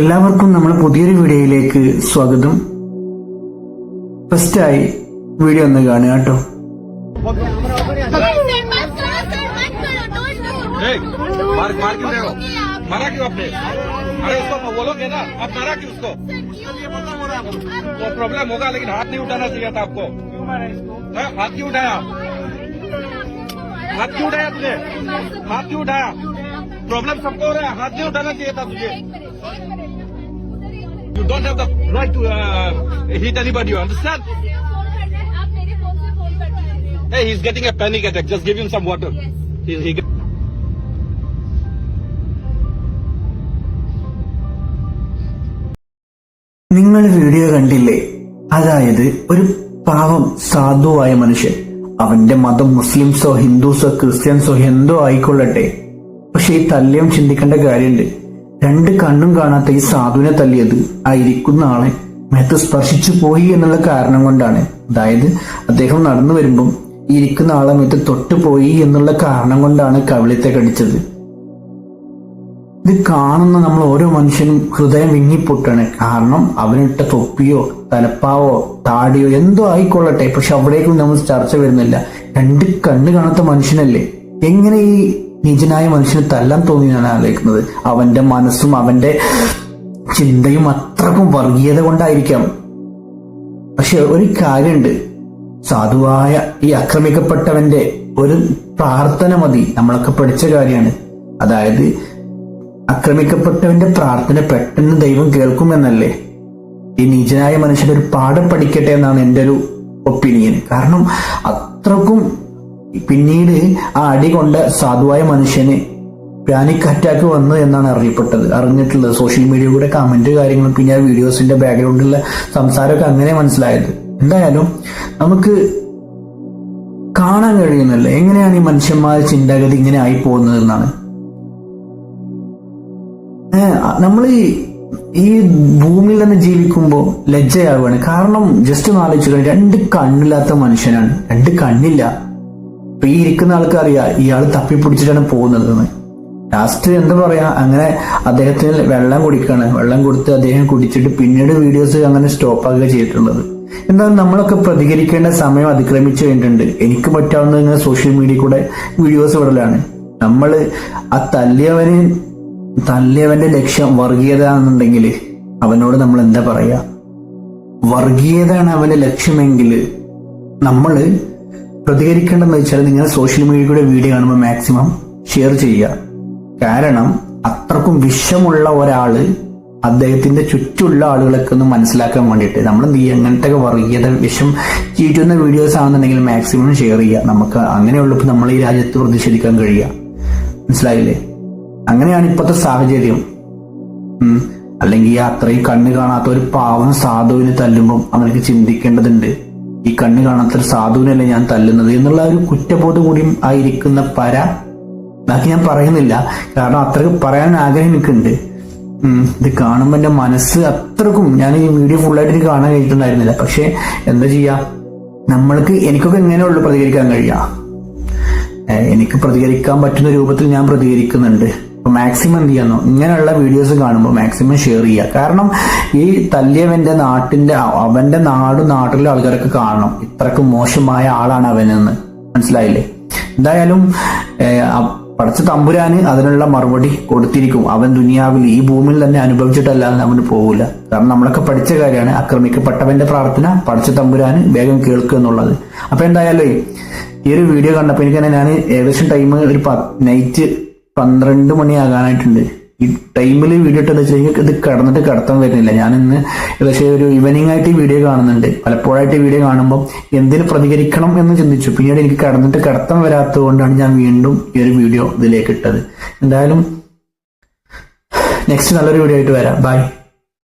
എല്ലാവർക്കും നമ്മുടെ പുതിയൊരു വീഡിയോയിലേക്ക് സ്വാഗതം ഫസ്റ്റായി വീഡിയോ ഒന്ന് കാണുക കേട്ടോ सर मत करो सर मत करो डोंट डू ए, मार मार क्यों रहे हो मारा क्यों आपने अरे उसको बोलोगे ना आप मारा क्यों उसको वो प्रॉब्लम होगा लेकिन हाथ नहीं उठाना चाहिए था आपको हाँ, हाथ क्यों उठाया हाथ क्यों उठाया तुझे हाथ क्यों उठाया प्रॉब्लम सबको हो रहा है हाथ नहीं उठाना चाहिए था तुझे You don't have the right to uh, hit anybody. You understand? Hey, he's getting a panic attack. Just give him some water. Yes. He, he get- നിങ്ങൾ വീഡിയോ കണ്ടില്ലേ അതായത് ഒരു പാവം സാധുവായ മനുഷ്യൻ അവന്റെ മതം മുസ്ലിംസോ ഹിന്ദുസോ ക്രിസ്ത്യൻസോ എന്തോ ആയിക്കൊള്ളട്ടെ പക്ഷെ ഈ തല്യം ചിന്തിക്കേണ്ട കാര്യമുണ്ട് രണ്ട് കണ്ണും കാണാത്ത ഈ സാധുവിനെ തല്ലിയത് ആ ഇരിക്കുന്ന ആളെ മേത്ത് സ്പർശിച്ചു പോയി എന്നുള്ള കാരണം കൊണ്ടാണ്. അതായത് അദ്ദേഹം നടന്നു വരുമ്പം ഇരിക്കുന്ന ആളെ മേത്ത് തൊട്ടുപോയി എന്നുള്ള കാരണം കൊണ്ടാണ് കവിളിത്തെ കടിച്ചത്. ഇത് കാണുന്ന നമ്മൾ ഓരോ മനുഷ്യനും ഹൃദയം വിങ്ങിപ്പൊട്ടാണ്. കാരണം അവനിട്ട തൊപ്പിയോ തലപ്പാവോ താടിയോ എന്തോ ആയിക്കൊള്ളട്ടെ. പക്ഷെ അവിടേക്കും നമ്മൾ ചർച്ച വരുന്നില്ല. രണ്ട് കണ്ണ് കാണാത്ത മനുഷ്യനല്ലേ? എങ്ങനെ ഈ നിജനായ മനുഷ്യന് തല്ലാൻ തോന്നി ഞാൻ ആലോചിക്കുന്നത് അവന്റെ മനസ്സും അവന്റെ ചിന്തയും അത്രക്കും വർഗീയത കൊണ്ടായിരിക്കാം. പക്ഷെ ഒരു കാര്യമുണ്ട്. സാധുവായ ഈ ആക്രമിക്കപ്പെട്ടവന്റെ ഒരു പ്രാർത്ഥന മതി. നമ്മളൊക്കെ പഠിച്ച കാര്യമാണ്. അതായത് ആക്രമിക്കപ്പെട്ടവന്റെ പ്രാർത്ഥന പെട്ടെന്ന് ദൈവം കേൾക്കുമെന്നല്ലേ? ഈ നീചനായ മനുഷ്യൻ ഒരു പാഠം പഠിക്കട്ടെ എന്നാണ് എന്റെ ഒരു ഒപ്പീനിയൻ. കാരണം അത്രക്കും പിന്നീട് ആ അടി കൊണ്ട സാധുവായ മനുഷ്യന് പാനിക് അറ്റാക്ക് വന്നു എന്നാണ് അറിയപ്പെട്ടത്. അറിഞ്ഞിട്ടുള്ളത്. സോഷ്യൽ മീഡിയ കൂടെ കമന്റ് കാര്യങ്ങളും പിന്നെ ആ വീഡിയോസിന്റെ ബാക്ക്ഗ്രൗണ്ടിലുള്ള സംസാരമൊക്കെ അങ്ങനെ മനസ്സിലായത്. എന്തായാലും നമുക്ക് കാണാൻ കഴിയുന്നില്ല എങ്ങനെയാണ് ഈ മനുഷ്യന്മാരുടെ ചിന്താഗതി ഇങ്ങനെ ആയി പോകുന്നത് എന്നാണ്. നമ്മൾ ഈ ഭൂമിയിൽ തന്നെ ജീവിക്കുമ്പോൾ ലജ്ജയാവുകയാണ്. കാരണം ജസ്റ്റ് ഒന്ന് രണ്ട് കണ്ണില്ലാത്ത മനുഷ്യനാണ്. രണ്ട് കണ്ണില്ല. ഇപ്പൊ ഈ ഇരിക്കുന്ന ആൾക്കറിയാം ഇയാൾ തപ്പിപ്പിടിച്ചിട്ടാണ് പോകുന്നത് എന്ന് ലാസ്റ്റ് എന്താ പറയാ അങ്ങനെ അദ്ദേഹത്തിന് വെള്ളം കുടിക്കാണ്. വെള്ളം കൊടുത്ത് അദ്ദേഹം കുടിച്ചിട്ട് പിന്നീട് വീഡിയോസ് അങ്ങനെ സ്റ്റോപ്പ് ആകുക ചെയ്തിട്ടുള്ളത്. എന്നാൽ നമ്മളൊക്കെ പ്രതികരിക്കേണ്ട സമയം അതിക്രമിച്ചു കഴിഞ്ഞിട്ടുണ്ട്. എനിക്ക് പറ്റാവുന്ന ഇങ്ങനെ സോഷ്യൽ മീഡിയ കൂടെ വീഡിയോസ് വിടലാണ് നമ്മൾ ആ തല്ലിയവന് തല്ലിയവന്റെ ലക്ഷ്യം വർഗീയത എന്നുണ്ടെങ്കിൽ അവനോട് നമ്മൾ എന്താ പറയാ? വർഗീയതയാണ് അവന്റെ ലക്ഷ്യമെങ്കിൽ നമ്മൾ പ്രതികരിക്കേണ്ടതെന്ന് വെച്ചാൽ നിങ്ങൾ സോഷ്യൽ മീഡിയയുടെ വീഡിയോ കാണുമ്പോൾ മാക്സിമം ഷെയർ ചെയ്യുക. കാരണം അത്രക്കും വിഷമുള്ള ഒരാൾ അദ്ദേഹത്തിന്റെ ചുറ്റുള്ള ആളുകളൊക്കെ ഒന്ന് മനസ്സിലാക്കാൻ വേണ്ടിയിട്ട് നമ്മൾ നീ അങ്ങനത്തെ വർഗീയത വിഷം ചീറ്റുന്ന വീഡിയോസ് ആണെന്നുണ്ടെങ്കിൽ മാക്സിമം ഷെയർ ചെയ്യുക. നമുക്ക് അങ്ങനെയുള്ളപ്പോൾ നമ്മൾ ഈ രാജ്യത്ത് പ്രതിഷേധിക്കാൻ കഴിയുക. മനസ്സിലായില്ലേ? അങ്ങനെയാണ് ഇപ്പോഴത്തെ സാഹചര്യം. അല്ലെങ്കിൽ അത്രയും കണ്ണ് കാണാത്ത ഒരു പാവം സാധുവിനെ തല്ലുമ്പോൾ അവനക്ക് ചിന്തിക്കേണ്ടതുണ്ട്. ഈ കണ്ണ് കാണാത്തൊരു സാധുവിനല്ലേ ഞാൻ തല്ലുന്നത് എന്നുള്ള ഒരു കുറ്റബോധം കൂടിയും ആയിരിക്കുന്ന പര. ബാക്കി ഞാൻ പറയുന്നില്ല. കാരണം അത്രയ്ക്ക് പറയാൻ ആഗ്രഹം എനിക്കുണ്ട്. ഇത് കാണുമ്പോൾ എന്റെ മനസ്സ് അത്രക്കും ഞാൻ ഈ വീഡിയോ ഫുള്ളായിട്ട് കാണാൻ കഴിഞ്ഞിട്ടുണ്ടായിരുന്നില്ല. പക്ഷെ എന്താ ചെയ്യാ? നമ്മൾക്ക് എനിക്കൊക്കെ എങ്ങനെയുള്ളൂ പ്രതികരിക്കാൻ കഴിയാ എനിക്ക് പ്രതികരിക്കാൻ പറ്റുന്ന രൂപത്തിൽ ഞാൻ പ്രതികരിക്കുന്നുണ്ട്. മാക്സിമം എന്ത് ചെയ്യുന്നു? ഇങ്ങനെയുള്ള വീഡിയോസ് കാണുമ്പോൾ മാക്സിമം ഷെയർ ചെയ്യുക. കാരണം ഈ തല്ലിയവന്റെ നാട്ടിന്റെ അവന്റെ നാടും നാട്ടിലെ ആൾക്കാരൊക്കെ കാണണം. ഇത്രക്ക് മോശമായ ആളാണ് അവനെന്ന്. മനസ്സിലായില്ലേ? എന്തായാലും പടച്ച തമ്പുരാന് അതിനുള്ള മറുപടി കൊടുത്തിരിക്കും. അവൻ ദുനിയാവിൽ ഈ ഭൂമിയിൽ തന്നെ അനുഭവിച്ചിട്ടല്ലാതെ അവന് പോകില്ല കാരണം നമ്മളൊക്കെ പഠിച്ച കാര്യമാണ്. ആക്രമിക്കപ്പെട്ടവന്റെ പ്രാർത്ഥന പടച്ച തമ്പുരാന് വേഗം കേൾക്കുക എന്നുള്ളത്. അപ്പൊ എന്തായാലും ഈ ഒരു വീഡിയോ കണ്ടപ്പോ എനിക്ക് തന്നെ ഞാൻ ഏകദേശം ടൈം ഒരു നൈറ്റ് പന്ത്രണ്ട് മണിയാകാനായിട്ടുണ്ട്. ഈ ടൈമിൽ വീഡിയോ ഇട്ടെന്ന് വെച്ചാൽ ഇത് കിടന്നിട്ട് കടത്താൻ വരുന്നില്ല ഞാൻ ഇന്ന് ഏകദേശം ഒരു ഈവനിങ് ആയിട്ട് വീഡിയോ കാണുന്നുണ്ട്. പലപ്പോഴായിട്ട് വീഡിയോ കാണുമ്പോൾ എന്തിനു പ്രതികരിക്കണം എന്ന് ചിന്തിച്ചു. പിന്നീട് എനിക്ക് കടന്നിട്ട് കടത്താൻ വരാത്തത് കൊണ്ടാണ് ഞാൻ വീണ്ടും ഈ ഒരു വീഡിയോ ഇതിലേക്ക് ഇട്ടത്. എന്തായാലും നെക്സ്റ്റ് നല്ലൊരു വീഡിയോ ആയിട്ട് വരാം. ബൈ